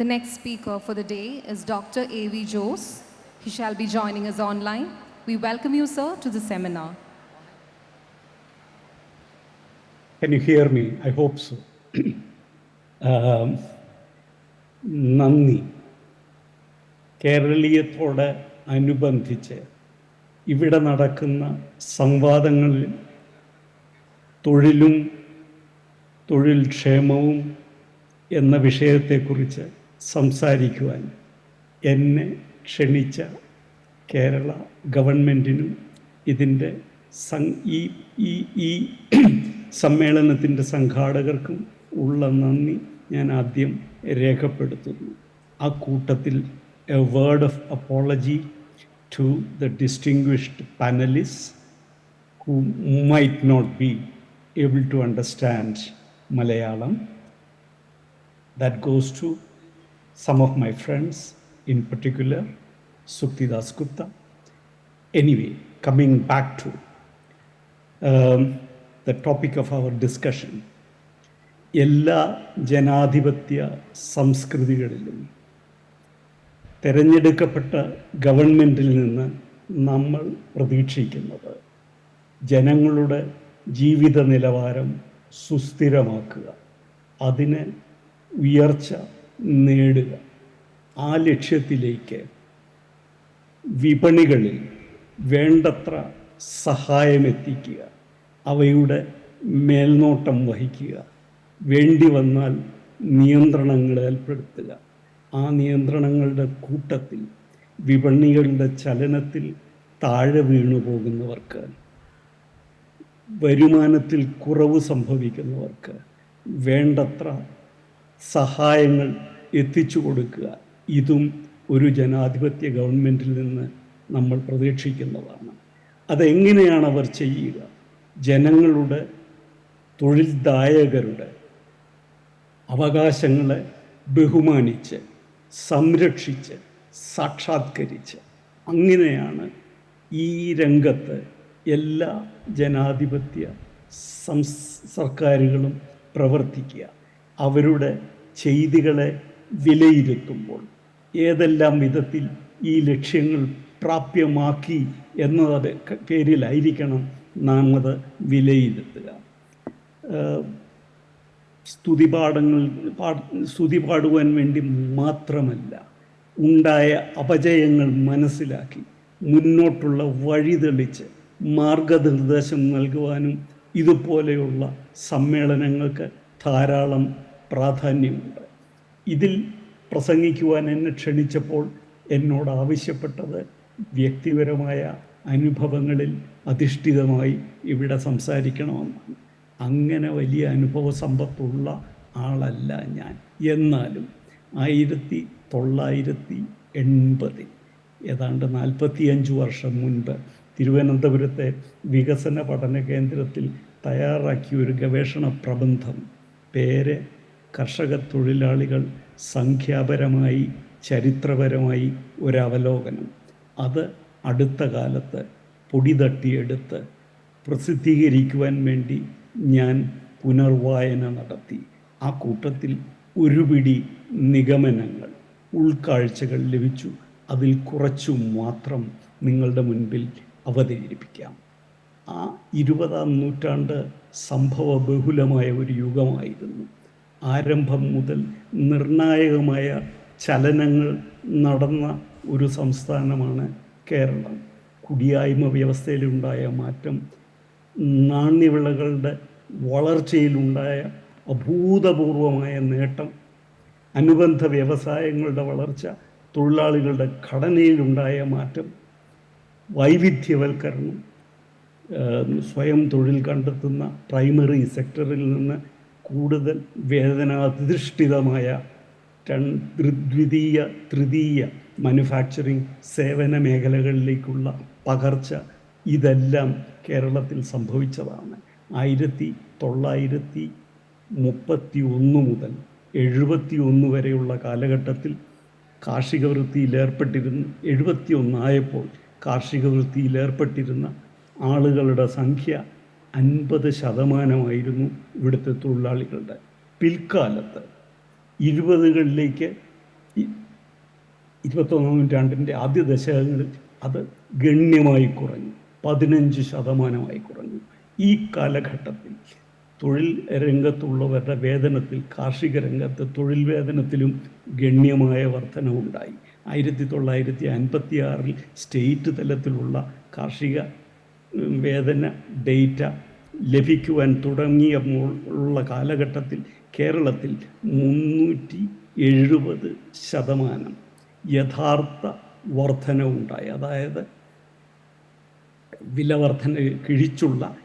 The next speaker for the day is Dr. A.V. Jose. He shall be joining us online. We welcome you, sir, to the seminar. Can you hear me? I hope so. Um, നന്ദി കേരളീയത്തോട് അനുബന്ധിച്ച് ഇവിടെ നടക്കുന്ന സംവാദങ്ങളിൽ തൊഴിലും തൊഴിൽ ക്ഷേമവും എന്ന വിഷയത്തെക്കുറിച്ച് സംസാരിക്കുവാൻ. എന്നെ ക്ഷണിച്ച കേരള ഗവൺമെന്റിനും ഇതിന്റെ ഈ ഈ ഈ സമ്മേളനത്തിന്റെ സംഘാടകർക്കും ഉള്ള നന്ദി ഞാൻ ആദ്യം രേഖപ്പെടുത്തുന്നു. ആ കൂട്ടത്തിൽ a word of apology to the distinguished panelist who might not be able to understand Malayalam that goes to some of my friends, in particular, Sukti Das Gupta. Anyway, coming back to um, the topic of our discussion, എല്ലാ ജനാധിപത്യ സംസ്കൃതികളിലും തിരഞ്ഞെടുക്കപ്പെട്ട ഗവൺമെന്റിൽ നിന്ന് നമ്മൾ പ്രതീക്ഷിക്കുന്നത് ജനങ്ങളുടെ ജീവിത നിലവാരം സുസ്ഥിരമാക്കുക അതിന് ഉയർച്ച നേടുക. ആ ലക്ഷ്യത്തിലേക്ക് വിപണികളിൽ വേണ്ടത്ര സഹായമെത്തിക്കുക. അവയുടെ മേൽനോട്ടം വഹിക്കുക. വേണ്ടി വന്നാൽ നിയന്ത്രണങ്ങൾ ഏർപ്പെടുത്തുക. ആ നിയന്ത്രണങ്ങളുടെ കൂട്ടത്തിൽ വിപണികളുടെ ചലനത്തിൽ താഴെ വീണു പോകുന്നവർക്ക് വരുമാനത്തിൽ കുറവ് സംഭവിക്കുന്നവർക്ക് വേണ്ടത്ര സഹായങ്ങൾ എത്തിച്ചു കൊടുക്കുക. ഇതും ഒരു ജനാധിപത്യ ഗവൺമെന്റിൽ നിന്ന് നമ്മൾ പ്രതീക്ഷിക്കുന്നതാണ്. അതെങ്ങനെയാണ് അവർ ചെയ്യുക? ജനങ്ങളുടെ തൊഴിൽദായകരുടെ അവകാശങ്ങളെ ബഹുമാനിച്ച് സംരക്ഷിച്ച് സാക്ഷാത്കരിച്ച് അങ്ങനെയാണ് ഈ രംഗത്ത് എല്ലാ ജനാധിപത്യ സംസ് സർക്കാരുകളും പ്രവർത്തിക്കുക. അവരുടെ ചെയ്തികളെ വിലയിരുത്തുമ്പോൾ ഏതെല്ലാം വിധത്തിൽ ഈ ലക്ഷ്യങ്ങൾ പ്രാപ്യമാക്കി എന്നതിന്റെ പേരിലായിരിക്കണം നാം അത് വിലയിരുത്തുക സ്തുതിപാഠങ്ങൾ സ്തുതി പാടുവാൻ വേണ്ടി മാത്രമല്ല ഉണ്ടായ അപജയങ്ങൾ മനസ്സിലാക്കി മുന്നോട്ടുള്ള വഴി തെളിച്ച് മാർഗനിർദ്ദേശം നൽകുവാനും ഇതുപോലെയുള്ള സമ്മേളനങ്ങൾക്ക് ധാരാളം പ്രാധാന്യമുണ്ട്. ഇതിൽ പ്രസംഗിക്കുവാൻ എന്നെ ക്ഷണിച്ചപ്പോൾ എന്നോട് ആവശ്യപ്പെട്ടത് വ്യക്തിപരമായ അനുഭവങ്ങളിൽ അധിഷ്ഠിതമായി ഇവിടെ സംസാരിക്കണമെന്നാണ്. അങ്ങനെ വലിയ അനുഭവ സമ്പത്തുള്ള ആളല്ല ഞാൻ. എന്നാലും ആയിരത്തി തൊള്ളായിരത്തി എൺപതിൽ ഏതാണ്ട് നാൽപ്പത്തിയഞ്ച് വർഷം മുൻപ് തിരുവനന്തപുരത്തെ വികസന പഠന കേന്ദ്രത്തിൽ തയ്യാറാക്കിയ ഒരു ഗവേഷണ പ്രബന്ധം പേര് കർഷക തൊഴിലാളികൾ സംഖ്യാപരമായി ചരിത്രപരമായി ഒരവലോകനം. അത് അടുത്ത കാലത്ത് പൊടി തട്ടിയെടുത്ത് പ്രസിദ്ധീകരിക്കുവാൻ വേണ്ടി ഞാൻ പുനർവായന നടത്തി. ആ കൂട്ടത്തിൽ ഒരു പിടി നിഗമനങ്ങൾ ഉൾക്കാഴ്ചകൾ ലഭിച്ചു. അതിൽ കുറച്ചു മാത്രം നിങ്ങളുടെ മുൻപിൽ അവതരിപ്പിക്കാം. ആ ഇരുപതാം നൂറ്റാണ്ട് സംഭവ ബഹുലമായ ഒരു യുഗമായിരുന്നു. ആരംഭം മുതൽ നിർണായകമായ ചലനങ്ങൾ നടന്ന ഒരു സംസ്ഥാനമാണ് കേരളം. കുടിയായ്മ വ്യവസ്ഥയിലുണ്ടായ മാറ്റം നാണ്യവിളകളുടെ വളർച്ചയിലുണ്ടായ അഭൂതപൂർവമായ നേട്ടം അനുബന്ധ വ്യവസായങ്ങളുടെ വളർച്ച തൊഴിലാളികളുടെ ഘടനയിലുണ്ടായ മാറ്റം വൈവിധ്യവൽക്കരണം സ്വയം തൊഴിൽ കണ്ടെത്തുന്ന പ്രൈമറി സെക്ടറിൽ നിന്ന് കൂടുതൽ വേദനാധിഷ്ഠിതമായ ദ്വിതീയ തൃതീയ മാനുഫാക്ചറിങ് സേവന മേഖലകളിലേക്കുള്ള പകർച്ച ഇതെല്ലാം കേരളത്തിൽ സംഭവിച്ചതാണ്. ആയിരത്തി തൊള്ളായിരത്തി മുപ്പത്തി ഒന്ന് മുതൽ എഴുപത്തി ഒന്ന് വരെയുള്ള കാലഘട്ടത്തിൽ കാർഷിക വൃത്തിയിലേർപ്പെട്ടിരുന്ന എഴുപത്തി ഒന്നായപ്പോൾ കാർഷിക വൃത്തിയിലേർപ്പെട്ടിരുന്ന ആളുകളുടെ സംഖ്യ അൻപത് ശതമാനമായിരുന്നു ഇവിടുത്തെ തൊഴിലാളികളുടെ. പിൽക്കാലത്ത് ഇരുപതുകളിലേക്ക് ഇരുപത്തൊന്നാം നൂറ്റാണ്ടിന്റെ ആദ്യ ദശകങ്ങളിൽ അത് ഗണ്യമായി കുറഞ്ഞു. പതിനഞ്ച് ശതമാനമായി കുറഞ്ഞു. ഈ കാലഘട്ടത്തിൽ തൊഴിൽ രംഗത്തുള്ളവരുടെ വേതനത്തിൽ കാർഷിക രംഗത്ത് തൊഴിൽ വേതനത്തിലും ഗണ്യമായ വർധനവുണ്ടായി. ആയിരത്തി തൊള്ളായിരത്തി അൻപത്തി ആറിൽ സ്റ്റേറ്റ് തലത്തിലുള്ള കാർഷിക വേതന ഡേറ്റ ലഭിക്കുവാൻ തുടങ്ങിയ ഉള്ള കാലഘട്ടത്തിൽ കേരളത്തിൽ മുന്നൂറ്റി എഴുപത് ശതമാനം യഥാർത്ഥ വർധനവുണ്ടായി. അതായത് വില വർധന കിഴിച്ചുള്ള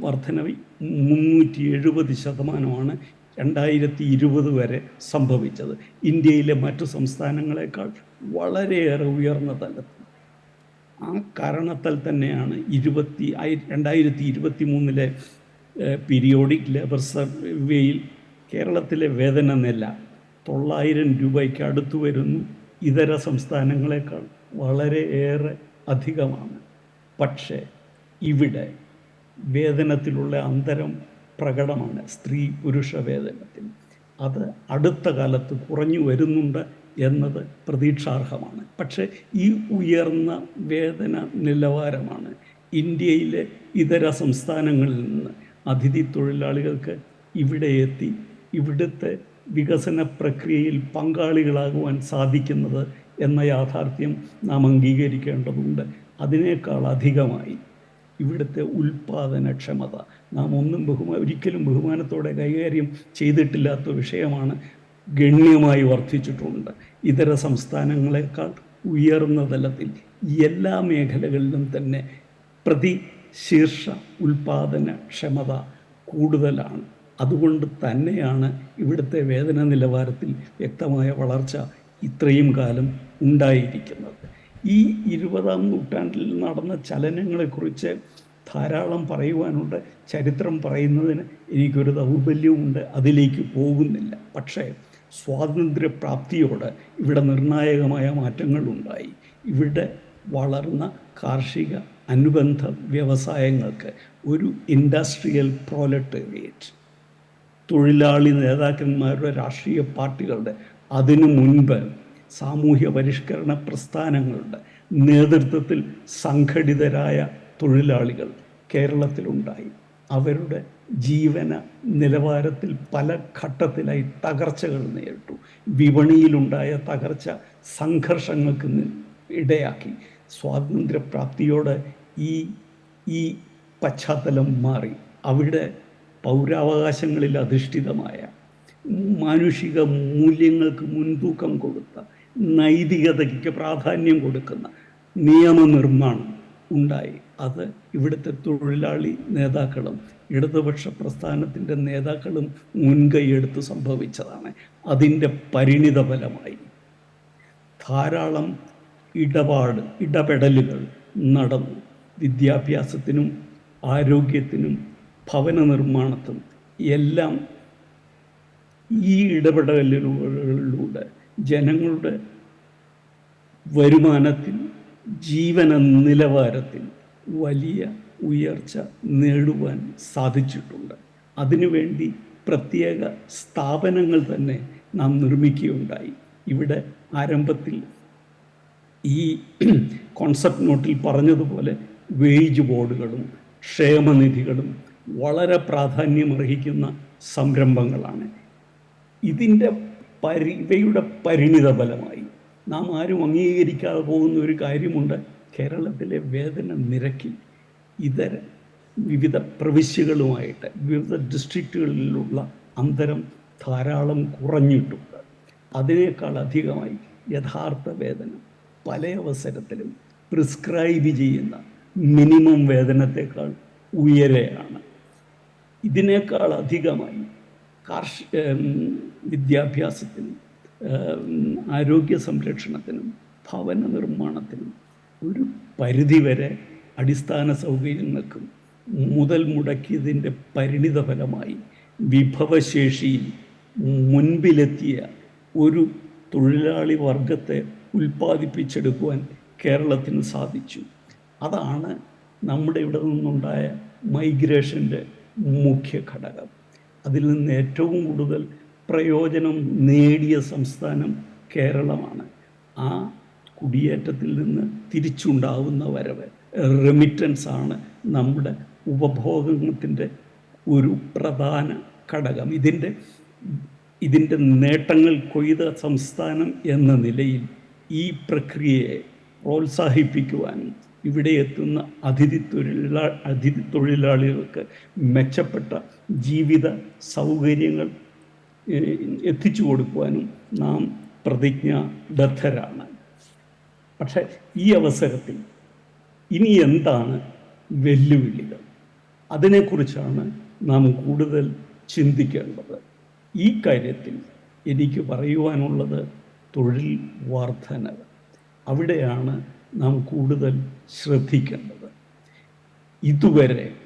വർധന മുന്നൂറ്റി എഴുപത് ശതമാനമാണ് രണ്ടായിരത്തി ഇരുപത് വരെ സംഭവിച്ചത്. ഇന്ത്യയിലെ മറ്റു സംസ്ഥാനങ്ങളെക്കാൾ വളരെയേറെ ഉയർന്ന തലത്തിൽ. ആ കാരണത്താൽ തന്നെയാണ് ഇരുപത്തി രണ്ടായിരത്തി ഇരുപത്തി മൂന്നിലെ പീരിയോഡിക് ലേബർ സർവേയിൽ കേരളത്തിലെ വേതന നില തൊള്ളായിരം രൂപയ്ക്ക് അടുത്തു വരുന്നു. ഇതര സംസ്ഥാനങ്ങളെക്കാൾ വളരെയേറെ അധികമാണ്. പക്ഷേ ഇവിടെ വേതനത്തിലുള്ള അന്തരം പ്രകടമാണ് സ്ത്രീ പുരുഷ വേതനത്തിൽ അത് അടുത്ത കാലത്ത് കുറഞ്ഞു വരുന്നുണ്ട്. എന്നത് പ്രതീക്ഷാർഹമാണ്. പക്ഷേ ഈ ഉയർന്ന വേതന നിലവാരമാണ് ഇന്ത്യയിലെ ഇതര സംസ്ഥാനങ്ങളിൽ നിന്ന് അതിഥി തൊഴിലാളികൾക്ക് ഇവിടെ എത്തി ഇവിടുത്തെ വികസന പ്രക്രിയയിൽ പങ്കാളികളാകുവാൻ സാധിക്കുന്നത് എന്ന യാഥാർത്ഥ്യം നാം അംഗീകരിക്കേണ്ടതുണ്ട്. അതിനേക്കാൾ അധികമായി ഇവിടുത്തെ ഉൽപാദനക്ഷമത. നാം ഒന്നും ബഹുമാ ഒരിക്കലും ബഹുമാനത്തോടെ കൈകാര്യം ചെയ്തിട്ടില്ലാത്ത വിഷയമാണ് ഗണ്യമായി വർദ്ധിച്ചിട്ടുണ്ട്. ഇതര സംസ്ഥാനങ്ങളെക്കാൾ ഉയർന്ന തലത്തിൽ എല്ലാ മേഖലകളിലും തന്നെ പ്രതിശീർഷ ഉൽപാദന ക്ഷമത കൂടുതലാണ്. അതുകൊണ്ട് തന്നെയാണ് ഇവിടുത്തെ വേതന നിലവാരത്തിൽ വ്യക്തമായ വളർച്ച ഇത്രയും കാലം ഉണ്ടായിരിക്കുന്നത്. ഈ ഇരുപതാം നൂറ്റാണ്ടിൽ നടന്ന ചലനങ്ങളെക്കുറിച്ച് ധാരാളം പറയുവാനുണ്ട്. ചരിത്രം പറയുന്നതിന് എനിക്കൊരു ദൗർബല്യമുണ്ട് അതിലേക്ക് പോകുന്നില്ല. പക്ഷേ സ്വാതന്ത്ര്യപ്രാപ്തിയോട് ഇവിടെ നിർണായകമായ മാറ്റങ്ങളുണ്ടായി. ഇവിടെ വളർന്ന കാർഷിക അനുബന്ധ വ്യവസായങ്ങൾക്ക് ഒരു ഇൻഡസ്ട്രിയൽ പ്രോലറ്റേറിയറ്റ് തൊഴിലാളി നേതാക്കന്മാരുടെ രാഷ്ട്രീയ പാർട്ടികളുടെ അതിനു മുൻപ് സാമൂഹ്യ പരിഷ്കരണ പ്രസ്ഥാനങ്ങളുടെ നേതൃത്വത്തിൽ സംഘടിതരായ തൊഴിലാളികൾ കേരളത്തിലുണ്ടായി. അവരുടെ ജീവന നിലവാരത്തിൽ പല ഘട്ടത്തിലായി തകർച്ചകൾ നേരിട്ടു. വിപണിയിലുണ്ടായ തകർച്ച സംഘർഷങ്ങൾക്ക് ഇടയാക്കി. സ്വാതന്ത്ര്യപ്രാപ്തിയോടെ ഈ ഈ പശ്ചാത്തലം മാറി. അവിടെ പൗരാവകാശങ്ങളിൽ അധിഷ്ഠിതമായ മാനുഷിക മൂല്യങ്ങൾക്ക് മുൻതൂക്കം കൊടുത്ത നൈതികതയ്ക്ക് പ്രാധാന്യം കൊടുക്കുന്ന നിയമനിർമ്മാണം ഉണ്ടായി. അത് ഇവിടുത്തെ തൊഴിലാളി നേതാക്കളും ഇടതുപക്ഷ പ്രസ്ഥാനത്തിന്റെ നേതാക്കളും മുൻകൈയെടുത്ത് സംഭവിച്ചതാണ്. അതിന്റെ പരിണിത ഫലമായി ധാരാളം ഇടപാട് ഇടപെടലുകൾ നടന്നു. വിദ്യാഭ്യാസത്തിനും ആരോഗ്യത്തിനും ഭവന നിർമ്മാണത്തിനും എല്ലാം ഈ ഇടപെടലുകളിലൂടെ ജനങ്ങളുടെ വരുമാനത്തിൽ ജീവന നിലവാരത്തിൽ വലിയ ഉയർച്ച നേടുവാൻ സാധിച്ചിട്ടുണ്ട്. അതിനുവേണ്ടി പ്രത്യേക സ്ഥാപനങ്ങൾ തന്നെ നാം നിർമ്മിക്കുകയുണ്ടായി. ഇവിടെ ആരംഭത്തിൽ ഈ കോൺസെപ്റ്റ് നോട്ടിൽ പറഞ്ഞതുപോലെ വേജ് ബോർഡുകളും ക്ഷേമനിധികളും വളരെ പ്രാധാന്യമർഹിക്കുന്ന സംരംഭങ്ങളാണ്. ഇതിന്റെ പരി ഇവയുടെ പരിണിത ഫലമായി നാം ആരും അംഗീകരിക്കാതെ പോകുന്ന ഒരു കാര്യമുണ്ട്. കേരളത്തിലെ വേതന നിരക്കിൽ ഇതര വിവിധ പ്രവിശ്യകളുമായിട്ട് വിവിധ ഡിസ്ട്രിക്റ്റുകളിലുള്ള അന്തരം ധാരാളം കുറഞ്ഞിട്ടുണ്ട്. അതിനേക്കാൾ അധികമായി യഥാർത്ഥ വേതനം പല അവസരത്തിലും പ്രിസ്ക്രൈബ് ചെയ്യുന്ന മിനിമം വേതനത്തെക്കാൾ ഉയരെയാണ്. ഇതിനേക്കാൾ അധികമായി കാർഷിക വിദ്യാഭ്യാസത്തിനും ആരോഗ്യ സംരക്ഷണത്തിനും ഭവന നിർമ്മാണത്തിനും ഒരു പരിധിവരെ അടിസ്ഥാന സൗകര്യങ്ങൾക്കും മുതൽ മുടക്കിയതിന്റെ പരിണിത ഫലമായി വിഭവശേഷിയിൽ മുൻപിലെത്തിയ ഒരു തൊഴിലാളി വർഗത്തെ ഉൽപ്പാദിപ്പിച്ചെടുക്കുവാൻ കേരളത്തിന് സാധിച്ചു. അതാണ് നമ്മുടെ ഇവിടെ നിന്നുണ്ടായ മൈഗ്രേഷന്റെ മുഖ്യ ഘടകം. അതിൽ നിന്ന് ഏറ്റവും കൂടുതൽ പ്രയോജനം നേടിയ സംസ്ഥാനം കേരളമാണ്. ആ കുടിയേറ്റത്തിൽ നിന്ന് തിരിച്ചുണ്ടാവുന്ന വരവ് റെമിറ്റൻസ് ആണ് നമ്മുടെ ഉപഭോഗത്തിന്റെ ഒരു പ്രധാന ഘടകം. ഇതിന്റെ ഇതിന്റെ നേട്ടങ്ങൾ കൊയ്ത സംസ്ഥാനം എന്ന നിലയിൽ ഈ പ്രക്രിയയെ പ്രോത്സാഹിപ്പിക്കുവാനും ഇവിടെ എത്തുന്ന അതിഥി തൊഴിലാ അതിഥി തൊഴിലാളികൾക്ക് മെച്ചപ്പെട്ട ജീവിത സൗകര്യങ്ങൾ എത്തിച്ചു കൊടുക്കുവാനും നാം പ്രതിജ്ഞാബദ്ധരാണ്. പക്ഷെ ഈ അവസരത്തിൽ ഇനി എന്താണ് വെല്ലുവിളികൾ? അതിനെക്കുറിച്ചാണ് നാം കൂടുതൽ ചിന്തിക്കേണ്ടത്. ഈ കാര്യത്തിൽ എനിക്ക് പറയുവാനുള്ളത് തൊഴിൽ വർധനവ് അവിടെയാണ് നാം കൂടുതൽ ശ്രദ്ധിക്കേണ്ടത്. ഇതുവരെ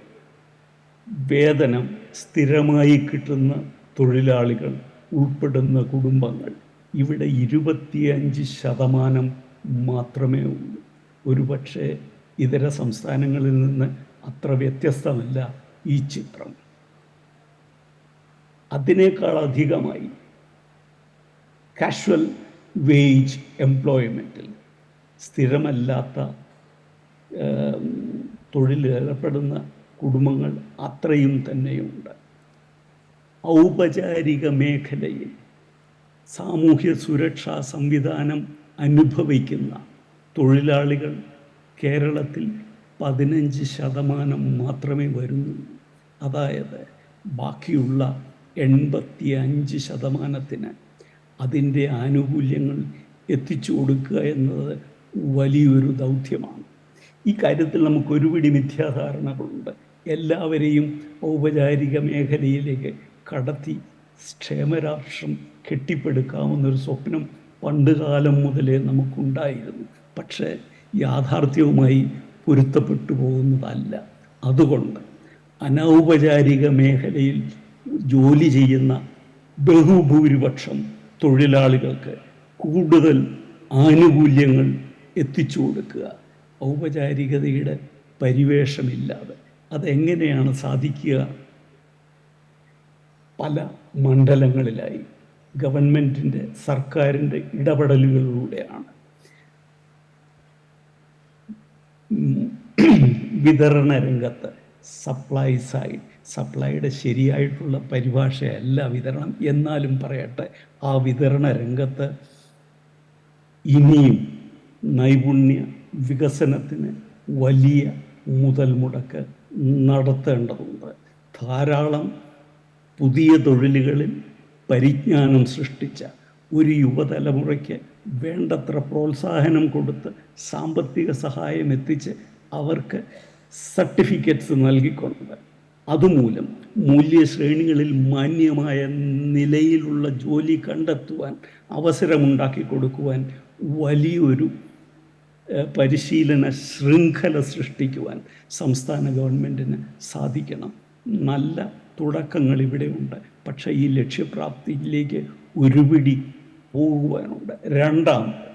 വേതനം സ്ഥിരമായി കിട്ടുന്ന തൊഴിലാളികൾ ഉൾപ്പെടുന്ന കുടുംബങ്ങൾ ഇവിടെ ഇരുപത്തിയഞ്ച് ശതമാനം മാത്രമേ ഉള്ളൂ. ഒരുപക്ഷെ ഇതര സംസ്ഥാനങ്ങളിൽ നിന്ന് അത്ര വ്യത്യസ്തമല്ല ഈ ചിത്രം. അതിനേക്കാൾ അധികമായി കാഷ്വൽ വേജ് എംപ്ലോയ്മെന്റിൽ സ്ഥിരമല്ലാത്ത തൊഴിലേർപ്പെടുന്ന കുടുംബങ്ങൾ അത്രയും തന്നെയുണ്ട്. ഔപചാരിക മേഖലയിൽ സാമൂഹ്യ സുരക്ഷാ സംവിധാനം അനുഭവിക്കുന്ന തൊഴിലാളികൾ കേരളത്തിൽ പതിനഞ്ച് ശതമാനം മാത്രമേ വരുന്നുള്ളൂ അതായത് ബാക്കിയുള്ള എൺപത്തി അഞ്ച് ശതമാനത്തിന് അതിന്റെ ആനുകൂല്യങ്ങൾ എത്തിച്ചു കൊടുക്കുക എന്നത് വലിയൊരു ദൗത്യമാണ്. ഈ കാര്യത്തിൽ നമുക്കൊരുപിടി മിഥ്യാധാരണകളുണ്ട്. എല്ലാവരെയും ഔപചാരിക മേഖലയിലേക്ക് കടത്തി ക്ഷേമരാഷ്ട്രം കെട്ടിപ്പടുക്കാവുന്നൊരു സ്വപ്നം പണ്ടുകാലം മുതലേ നമുക്കുണ്ടായിരുന്നു. പക്ഷേ യാഥാർത്ഥ്യവുമായി പൊരുത്തപ്പെട്ടു പോകുന്നതല്ല. അതുകൊണ്ട് അനൗപചാരിക മേഖലയിൽ ജോലി ചെയ്യുന്ന ബഹുഭൂരിപക്ഷം തൊഴിലാളികൾക്ക് കൂടുതൽ ആനുകൂല്യങ്ങൾ എത്തിച്ചു കൊടുക്കുക. ഔപചാരികതയുടെ പരിവേഷമില്ലാതെ അതെങ്ങനെയാണ് സാധിക്കുക പല മണ്ഡലങ്ങളിലായി ഗവൺമെന്റിന്റെ സർക്കാരിന്റെ ഇടപെടലുകളിലൂടെയാണ്. വിതരണ രംഗത്ത് സപ്ലൈ സൈഡ് സപ്ലൈയുടെ ശരിയായിട്ടുള്ള പരിഭാഷയല്ല വിതരണം. എന്നാലും പറയട്ടെ ആ വിതരണ രംഗത്ത് ഇനിയും നൈപുണ്യ വികസനത്തിന് വലിയ മുതൽ മുടക്ക് നടത്തേണ്ടതുണ്ട്. ധാരാളം പുതിയ തൊഴിലുകളിൽ പരിജ്ഞാനം സൃഷ്ടിച്ച ഒരു യുവതലമുറയ്ക്ക് വേണ്ടത്ര പ്രോത്സാഹനം കൊടുത്ത് സാമ്പത്തിക സഹായം എത്തിച്ച് അവർക്ക് സർട്ടിഫിക്കറ്റ്സ് നൽകിക്കൊണ്ട് അതുമൂലം മൂല്യശ്രേണികളിൽ മാന്യമായ നിലയിലുള്ള ജോലി കണ്ടെത്തുവാൻ അവസരമുണ്ടാക്കി കൊടുക്കുവാൻ വലിയൊരു പരിശീലന ശൃംഖല സൃഷ്ടിക്കുവാൻ സംസ്ഥാന ഗവൺമെന്റിന് സാധിക്കണം. നല്ല തുടക്കങ്ങൾ ഇവിടെയുണ്ട് പക്ഷേ ഈ ലക്ഷ്യപ്രാപ്തിയിലേക്ക് ഒരുപിടി പോകുവാനുണ്ട്. രണ്ടാമത്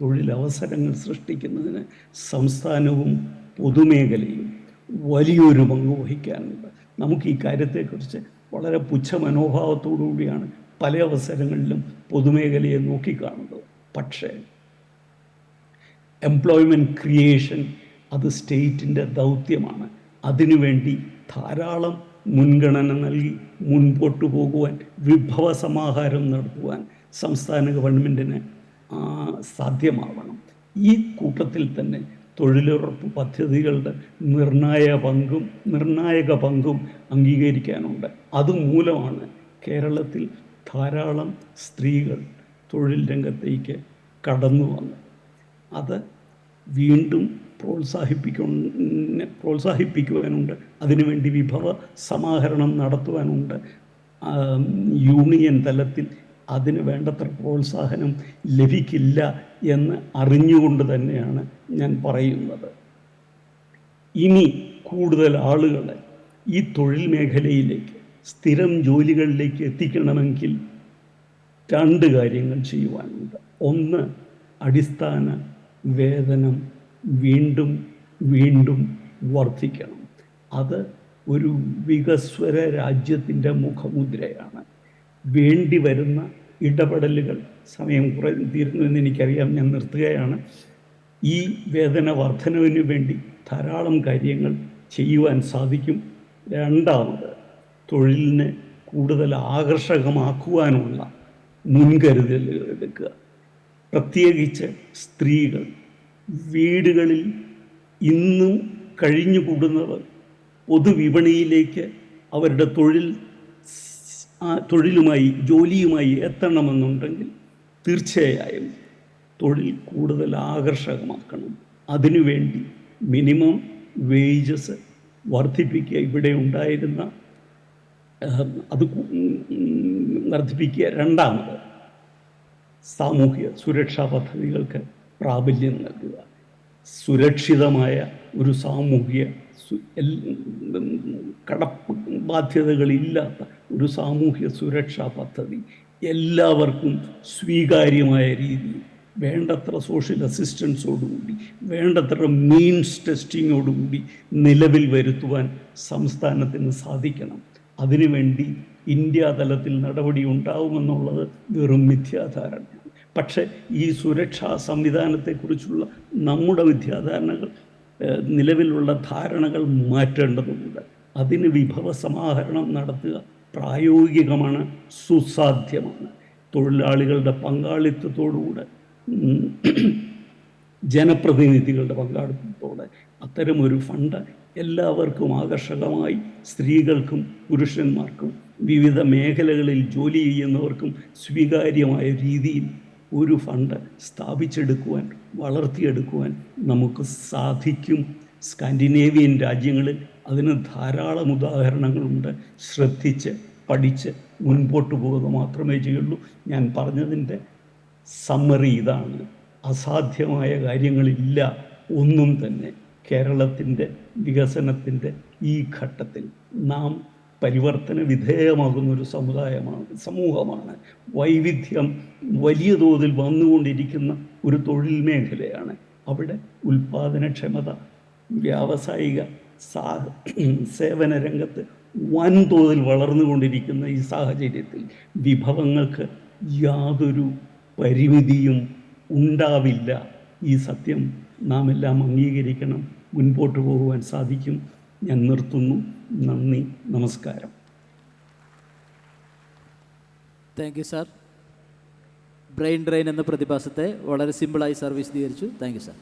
തൊഴിലവസരങ്ങൾ സൃഷ്ടിക്കുന്നതിന് സംസ്ഥാനവും പൊതുമേഖലയും വലിയൊരു പങ്ക് വഹിക്കാനുണ്ട്. നമുക്ക് ഈ കാര്യത്തെക്കുറിച്ച് വളരെ പുച്ഛ മനോഭാവത്തോടു കൂടിയാണ് പല അവസരങ്ങളിലും പൊതുമേഖലയെ നോക്കിക്കാണുന്നത്. പക്ഷേ എംപ്ലോയ്മെന്റ് ക്രിയേഷൻ അത് സ്റ്റേറ്റിന്റെ ദൗത്യമാണ്. അതിനുവേണ്ടി ധാരാളം മുൻഗണന നൽകി മുൻപോട്ട് പോകുവാൻ വിഭവ സമാഹാരം നടത്തുവാൻ സംസ്ഥാന ഗവൺമെന്റിന് സാധ്യമാവണം. ഈ കൂട്ടത്തിൽ തന്നെ തൊഴിലുറപ്പ് പദ്ധതികളുടെ നിർണായക പങ്കും നിർണായക പങ്കും അംഗീകരിക്കാനുണ്ട്. അതുമൂലമാണ് കേരളത്തിൽ ധാരാളം സ്ത്രീകൾ തൊഴിൽ രംഗത്തേക്ക് കടന്നു വന്നത്. അത് വീണ്ടും പ്രോത്സാഹിപ്പിക്ക പ്രോത്സാഹിപ്പിക്കുവാനുണ്ട്. അതിനുവേണ്ടി വിഭവ സമാഹരണം നടത്തുവാനുണ്ട്. യൂണിയൻ തലത്തിൽ അതിന് വേണ്ടത്ര പ്രോത്സാഹനം ലഭിക്കില്ല എന്ന് അറിഞ്ഞുകൊണ്ട് തന്നെയാണ് ഞാൻ പറയുന്നത്. ഇനി കൂടുതൽ ആളുകളെ ഈ തൊഴിൽ മേഖലയിലേക്ക് സ്ഥിരം ജോലികളിലേക്ക് എത്തിക്കണമെങ്കിൽ രണ്ട് കാര്യങ്ങൾ ചെയ്യുവാനുണ്ട്. ഒന്ന് അടിസ്ഥാന വേതനം വീണ്ടും വീണ്ടും വർദ്ധിക്കണം. അത് ഒരു വികസ്വര രാജ്യത്തിന്റെ മുഖമുദ്രയാണ്. വേണ്ടി വരുന്ന ഇടപെടലുകൾ സമയം കുറേ തീരുന്നു എന്ന് എനിക്കറിയാം ഞാൻ നിർത്തുകയാണ്. ഈ വേതന വർധനവിന് വേണ്ടി ധാരാളം കാര്യങ്ങൾ ചെയ്യുവാൻ സാധിക്കും. രണ്ടാമത് തൊഴിലിനെ കൂടുതൽ ആകർഷകമാക്കുവാനുള്ള മുൻകരുതലുകൾ എടുക്കുക. പ്രത്യേകിച്ച് സ്ത്രീകൾ വീടുകളിൽ ഇന്നും കഴിഞ്ഞുകൂടുന്നവർ പൊതുവിപണിയിലേക്ക് അവരുടെ തൊഴിൽ തൊഴിലുമായി ജോലിയുമായി എത്തണമെന്നുണ്ടെങ്കിൽ തീർച്ചയായും തൊഴിൽ കൂടുതൽ ആകർഷകമാക്കണം. അതിനുവേണ്ടി മിനിമം വേജസ് വർദ്ധിപ്പിക്കുക ഇവിടെ ഉണ്ടായിരുന്ന അത് വർദ്ധിപ്പിക്കുക രണ്ടാമത് സാമൂഹ്യ സുരക്ഷാ പദ്ധതികൾക്ക് പ്രാബല്യം നൽകുക. സുരക്ഷിതമായ ഒരു സാമൂഹ്യ കടപ്പ് ബാധ്യതകളില്ലാത്ത ഒരു സാമൂഹ്യ സുരക്ഷാ പദ്ധതി എല്ലാവർക്കും സ്വീകാര്യമായ രീതിയിൽ വേണ്ടത്ര സോഷ്യൽ അസിസ്റ്റൻസോടുകൂടി വേണ്ടത്ര മീൻസ് ടെസ്റ്റിങ്ങോടുകൂടി നിലവിൽ വരുത്തുവാൻ സംസ്ഥാനത്തിന് സാധിക്കണം. അതിനുവേണ്ടി ഇന്ത്യ തലത്തിൽ നടപടി ഉണ്ടാവുമെന്നുള്ളത് വെറും മിഥ്യാധാരണയാണ്. പക്ഷേ ഈ സുരക്ഷാ സംവിധാനത്തെക്കുറിച്ചുള്ള നമ്മുടെ വിദ്യാധാരണകൾ നിലവിലുള്ള ധാരണകൾ മാറ്റേണ്ടതുണ്ട്. അതിന് വിഭവ സമാഹരണം നടത്തുക പ്രായോഗികമാണ് സുസാധ്യമാണ്. തൊഴിലാളികളുടെ പങ്കാളിത്തത്തോടുകൂടെ ജനപ്രതിനിധികളുടെ പങ്കാളിത്തത്തോടെ അത്തരമൊരു ഫണ്ട് എല്ലാവർക്കും ആകർഷകമായി സ്ത്രീകൾക്കും പുരുഷന്മാർക്കും വിവിധ മേഖലകളിൽ ജോലി ചെയ്യുന്നവർക്കും സ്വീകാര്യമായ രീതിയിൽ ഒരു ഫണ്ട് സ്ഥാപിച്ചെടുക്കുവാൻ വളർത്തിയെടുക്കുവാൻ നമുക്ക് സാധിക്കും. സ്കാൻഡിനേവിയൻ രാജ്യങ്ങളിൽ അതിന് ധാരാളം ഉദാഹരണങ്ങളുണ്ട്. ശ്രദ്ധിച്ച് പഠിച്ച് മുൻപോട്ട് പോവുക മാത്രമേ ചെയ്യുള്ളൂ. ഞാൻ പറഞ്ഞതിന്റെ സമ്മറി ഇതാണ്. അസാധ്യമായ കാര്യങ്ങളില്ല. ഒന്നും തന്നെ കേരളത്തിന്റെ വികസനത്തിന്റെ ഈ ഘട്ടത്തിൽ നാം പരിവർത്തന വിധേയമാകുന്ന ഒരു സമുദായമാണ് സമൂഹമാണ്. വൈവിധ്യം വലിയ തോതിൽ വന്നുകൊണ്ടിരിക്കുന്ന ഒരു തൊഴിൽ മേഖലയാണ്. അവിടെ ഉൽപാദനക്ഷമത വ്യാവസായിക സാ സേവന രംഗത്ത് വൻതോതിൽ വളർന്നുകൊണ്ടിരിക്കുന്ന ഈ സാഹചര്യത്തിൽ വിഭവങ്ങൾക്ക് യാതൊരു പരിമിതിയും ഉണ്ടാവില്ല. ഈ സത്യം നാം എല്ലാം അംഗീകരിക്കണം മുൻപോട്ട് പോകുവാൻ സാധിക്കും. ഞാൻ നിർത്തുന്നു. നന്ദി നമസ്കാരം. Thank you sir brain drain എന്ന പ്രതിഭാസത്തെ വളരെ സിമ്പിളായി സർവീസ് സ്വീകരിച്ചു. Thank you sir